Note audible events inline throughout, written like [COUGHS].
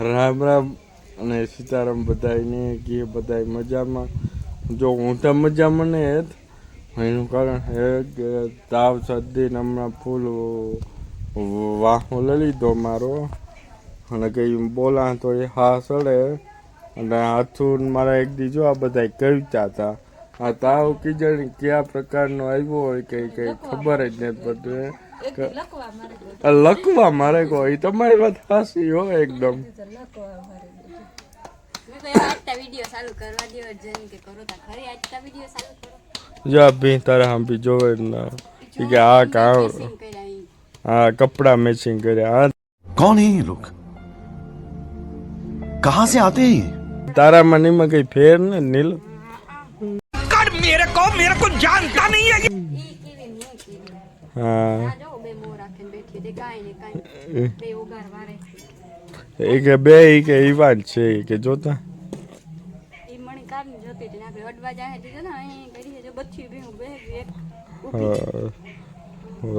રામ રામ અને સીતારામ બધાને કે બધા મજામાં. જો હું તો મજામાં ને જ એનું કારણ છે કે તાવ શરદી હમણાં ફૂલ વાહો લઈ લીધો મારો. અને કંઈ બોલા તો એ હા સડે. અને હાથું મારા એક દીજો આ બધા કવિતા હતા. આ તાવ કીજણ કયા પ્રકારનો આવ્યો હોય કંઈ કંઈ ખબર જ નથી પડતી લખવા મારે કોઈ. તમારી વાત હાસી હો એકદમ. જા ભી તારા આમ ભી જોવે ના. કે આ કામ હા કપડા મેચિંગ કર્યા. હા કોણ હે લોક કહા સે આતે હે તારા મને માં કઈ ફેર ને નીલ? કડ મેરે કો મેરે કો જાનતા નહીં હે. હા એ. કે બે કે જ છે કે જોતા.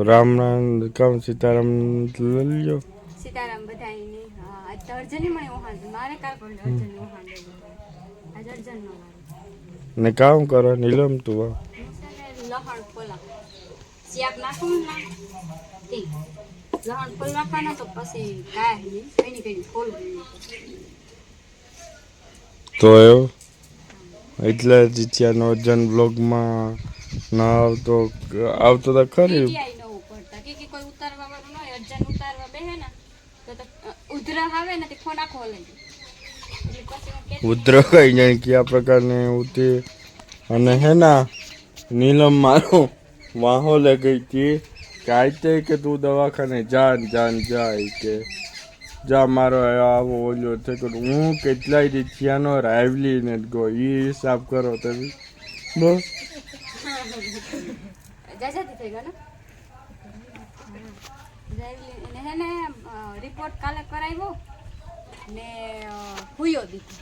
રામ રામ કામ સીતારામ લઈ સીતારામ બધાયને હા આજ તો મારે પણ આજ ને કામ કરો નીલમ તું લહણ નાખું ને લહણ ફોલ નાખવાના તો પછી કાય નહીં કઈ કઈ તો એવું? એટલે જીત્યાનો જન બ્લોગમાં ના આવતો આવતો તો ખરી. કે કોઈ ઉધરા લઈ કઈ જાણે કયા પ્રકારની ઉતી? અને હે ના નીલમ મારો વાહો લે ગઈ હતી કાંઈ કે તું દવાખાને જા ને જાય કે જા મારો આવો ઓલ્યો છે કે હું કેટલાય રીતિયાનો રાયવલી ને ગો એ હિસાબ કરો તમે. બસ. રિપોર્ટ કાલે કરાવ્યો ને હુયો દીધો.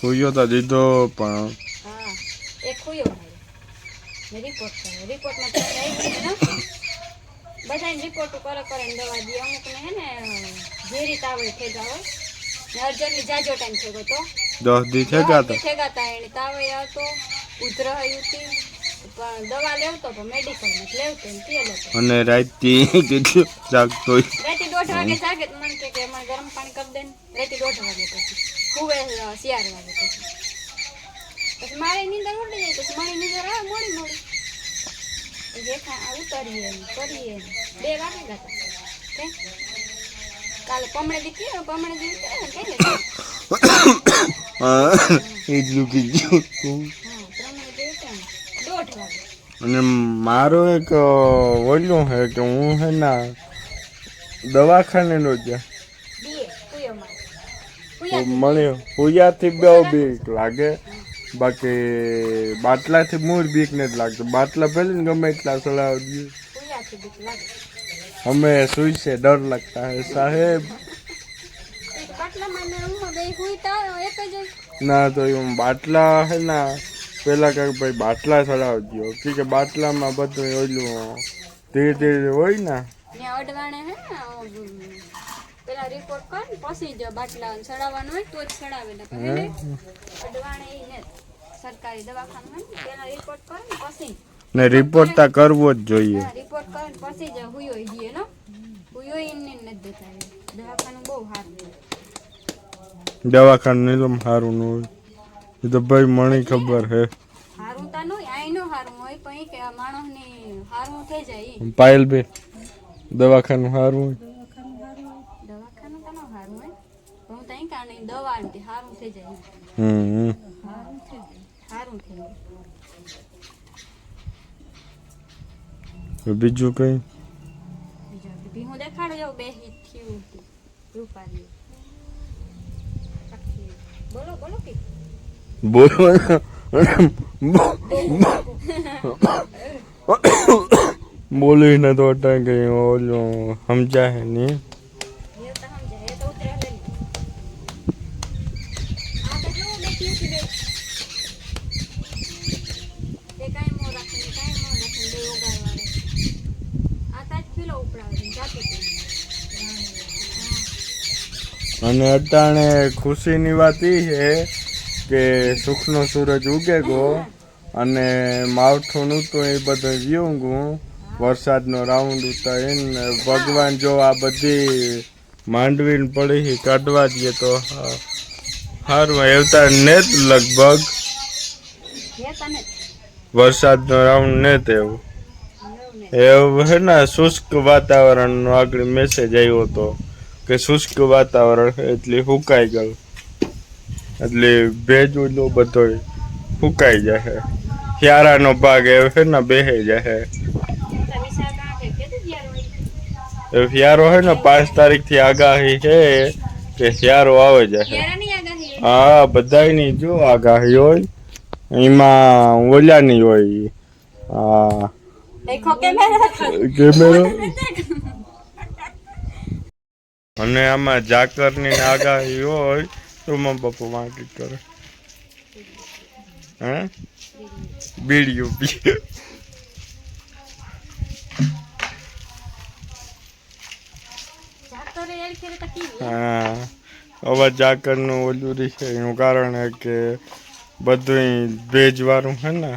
હુયો તો દીધો પણ હા એક હુયો રિપોર્ટ રિપોર્ટમાં બધાને રિપોર્ટ કરો કરે દવા દે. અમુકને હે ને ઝેરી તાવે થેગા હોય. ને અર્જનની જાજો ટાઈમ થયો તો. દસ દી થયા. હતા થેગાતા એને તાવે આવતો ઉધર હતી પણ દવા લેવતો પણ મેડિકલમાં લેવતો ને તે લેતો અને રાતથી કેટલું જાગતો રાતે દોઢ વાગે જાગે તો મને કે મને ગરમ પાણી કરી દે ને. રાતે દોઢ વાગે પછી. હુવે અ, શિયાળ વાગે પછી. પછી મારે નીંદર ઉડી જાય પછી મારી નીંદર આવે મોડી મોડી. પછી રેખા આ કરીએ બે વાગે ગયા કે કાલે પમણે દીધી પમણે દીધી કે એ જ લુકી ગયું. દોઢ વાગે. અને મારો એક ઓલું છે કે હું હે ના દવાખાને નો જ્યાં મને હુયાથી બહુ બીક લાગે. બાકી બાટલાથી મૂળ બીક નથી લાગતું. બાટલા પહેલી ને ગમે એટલા સલાહ દઈએ અમે સુઈ છે ડર લાગતા હે સાહેબ. ને તા એમ બાટલા હે ના પેલા કાંઈક ભાઈ બાટલા ચડાવજો કે કે બાટલામાં બધું ઓલું ધીરે ધીરે હોય ને. પેલા રિપોર્ટ કર પછી જો બાટલા ચડાવવાનું હોય તો જ ચડાવે ને અડવાણે ઈ ને સરકારી દવાખાનું તેનો રિપોર્ટ કર ને પછી ને રિપોર્ટ તો કરવો જ જોઈએ. રિપોર્ટ કર ને પછી જ હુયો દઈએ નો હુયો ઈને ન દેતા દવાખાનું બહુ સારું દવાખાનું નીલમ સારું ન હોય. એ તો ભાઈ મને ખબર હે. સારું તા નો આઈ નો સારું હોય પણ કે માણસ ને સારું થઈ જાય પાયલ બે દવાખાનું સારું હોય? દવાખાનું તો નો સારું હોય. હું તઈ કારણે દવા સારું થઈ જાય. હમ હમ. સારું થઈ જાય તો બીજું કઈ? બીજા હું દેખાડો જાઉં બે હિટ થયું રૂપારી બોલો બોલો કે બોલો બોલી ને [COUGHS] તો અટાણ કઈ ઓલું સમજાય નહીં એ તો સમજે એ તો ઉતરે લઈ આ તો કેવું બેઠી હતી બે એ કાંઈ મોં રાખીને કાંઈ મોં રાખીને બે ઉગાડવાળે આ તાજ કિલો ઉપડાવે જાતી હતી અને અટાણે ખુશીની વાત એ છે કે સુખનો સૂરજ ઉગે ગયો અને માવઠું તો એ બધું વ્યું ગું. વરસાદનો રાઉન્ડ ઉતારીને ભગવાન જો આ બધી માંડવીને પડી કાઢવા દઈએ તો સારું આવતા ને જ લગભગ. વરસાદનો રાઉન્ડ ને તેવું એવું હે ને, શુષ્ક વાતાવરણનો આગળ મેસેજ આવ્યો હતો કે શુષ્ક વાતાવરણ એટલે સુકાઈ ગયું. એટલે ભેજ ઓલો બધો સુકાઈ જશે. શિયાળાનો ભાગ એવો છે ને બેસે જશે. તો વિશાળ કાં કે કીધું યાર હોય શિયાળો છે ને પાંચ તારીખથી આગાહી છે કે શિયાળો આવે જશે. હા બધાયની જો આગાહી હોય. એમાં ઓલાની હોય. હા કેમેરો? અને આમાં ઝાકરની આગાહી હોય તો મમ્મી પપ્પા માંગી કરે. હે? બીડીયું પી હા. હવે ઝાકરનું ઓલું રહી છે. એનું કારણ હે કે બધું ભેજવાળું છે ને.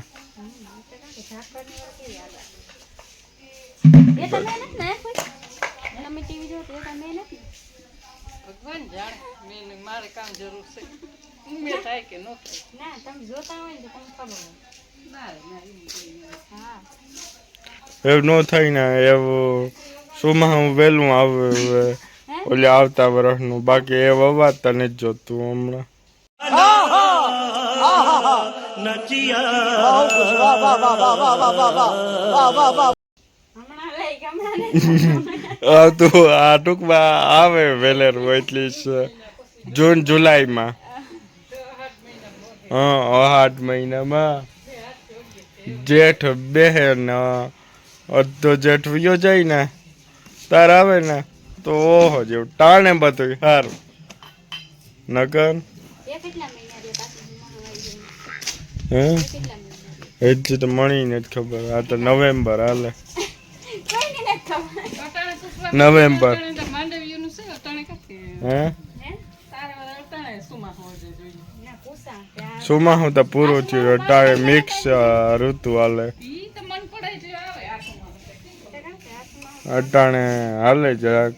ન તમે જોતા હોય ને તો તમને ખબર હોય. ના ના એવું ન થાય ને એવું સુમાં હું વહેલું આવે ઓલે આવતા વર્ષનું બાકી એ વવાતા નથી જોતું હમણાં. આવતું [LAUGHS] આ ટૂંકમાં આવે વેલેર એટલી જૂન જુલાઈમાં. હા આઠ મહિનામાં જેઠ બેહેન અડધો જેઠ વિયો જાય ને તાર આવે ને તો ઓહો જેવું ટાણે બધું સારું નગર? હે? હજી તો મણીને જ ખબર આ તો નવેમ્બર હાલે. [LAUGHS] નવેમ્બર. હે હે તારે વાળા અટાણે સુમાં હોજે જોઈએ ના હું તો પૂરું થયું અટાળે મિક્સ ઋતુ હાલે. અટાણે હાલે જરાક.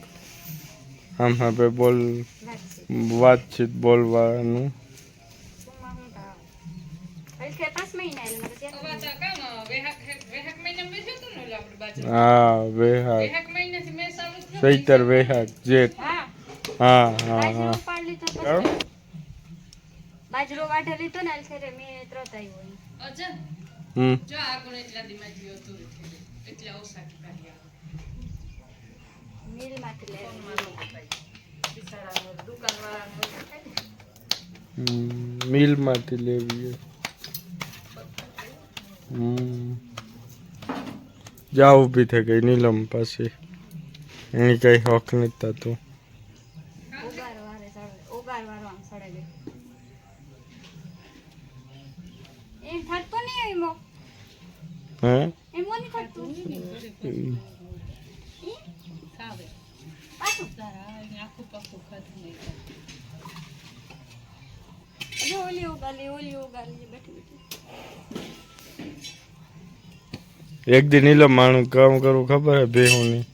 આમ હવે બોલ વાતચીત. બોલવાનું. હું વેહાક ચૈતર વેહાક જેઠ. હા. હા હા બાજરો વાઢે લીધો ને એટલે મેં ત્રત આવ્યો. અજન હમ. જો આગળ એટલા દીમાં ગયો હતો એટલે ઓછા કાઢ્યા દુકાન લઈ મિલમાંથી લેવી હમ. જા ઊભી થઈ ગઈ નીલમ પાસે. એની કઈ હક નથી થતું ઉગાર વારે સળે ઉગાર વારો આમ સળે ગઈ એમ થતો નહીં એમો હે એમો નહીં થતું ખાવે પાછું તારા આખું પાકું ખાતું નહીં જો ઓલી ઉગાલી ઓલી ઉગાલી બેઠી બેઠી. એક દી નીલમ માણું કામ કરવું ખબર હે બેહુની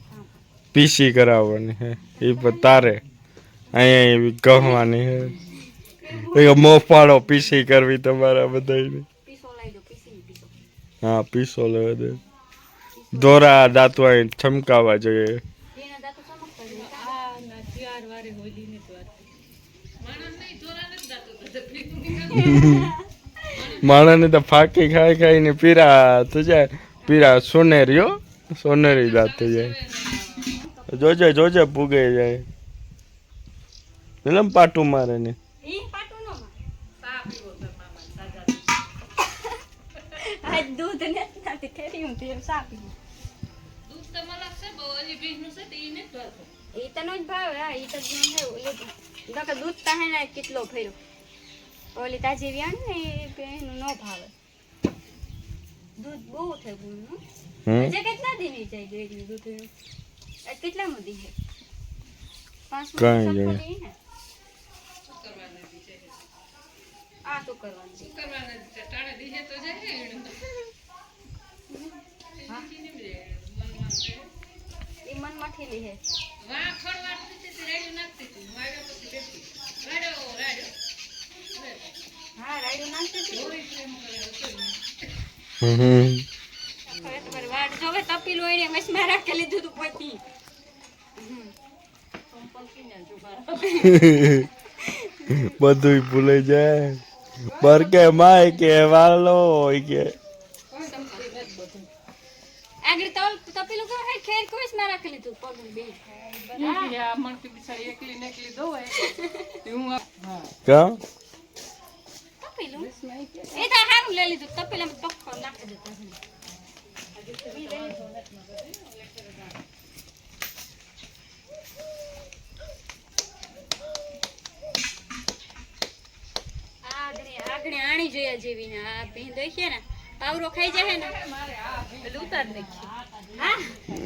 પીસી કરાવવાની હે. એ તારે. અહીંયા એવી કહવાની હે. મોફાળો પીસી કરવી તમારા બધાને હા પીસો લેવા દે. દોરા દાંતવા અહીં છમકાવા જોઈએ એના દાંતો ચમકતા જાય આ ના ત્યાર વારે હોલી ને દ્વાર માણસ નહીં ધોરા નથી જાતો તો ભીખું [LAUGHS] માણસને તો ફાકી ખાઈ ખાઈને પીરા થઈ જાય. પીરા સોનેરીઓ સોનેરી દાંત થઈ જાય. જોજે જોજે પૂગે જાય. નીલમ પાટું મારે ને. ઈ પાટું નો માં સા પીવો તો મામા સાજા આજ દૂધ ને નથી થેરી હું તેમ સાપી દૂધ તો મને લાગશે બહુ ઓલી બીજનું છે તો ઈ નથી ભાવતો. ઈ તો જ ભાવે હા ઈ તો જ ઓલી દૂધ કેટલો ફેર્યો ઓલી તાજી વ્યાણ ને એનું ન ભાવે. દૂધ બહુ થઈ ગયું હજે કેટલા દિન જાય ગયું દૂધ એનું? કેટલા માં દી પાંચ ને આ શું કરવાનું શું કરવાનું ચટાણે લીધે બધું ભૂલાઈ જાય પર કે માય કે વાલો હોય કે આગળ તપેલું હે ખેર કોઈ માં રાખી લીધું પગની બે ઈ આ મણકી બિચારી એકલી ને એકલી દોવાય. હું હા. કા તપેલું એ તો હારું લઈ લીધું તપેલામાં પક્કો નાખી દેતા આગળ આગળ આણી જોયા જેવી ને આ ભીંદો છે ને પાવરો ખાઈ જાય ને એટલે ઉતાર નાખી. હા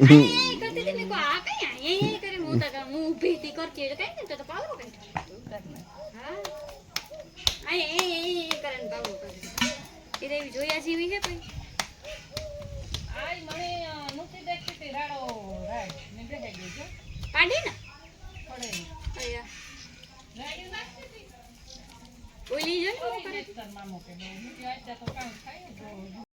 આ એ કરતી હતી મેં કહું, આ કઈ આ? એ એ કરીને હું તો હું ઊભી હતી કરતી એટલે કઈ નહીં તો તો પાવરો કઈ ઉતાર નાખી. હા આ એ એવી જોયા જેવી છે ભાઈ આઈ મને અ, નહોતી દેખતી તે રાડો. ને બેહી ગઈ જો. પાડી ને પડે નહીં. રાડી નાખતી હતી. ઓલી જો ને તાર મામો કે બહુ. આજ તો કામ થાય.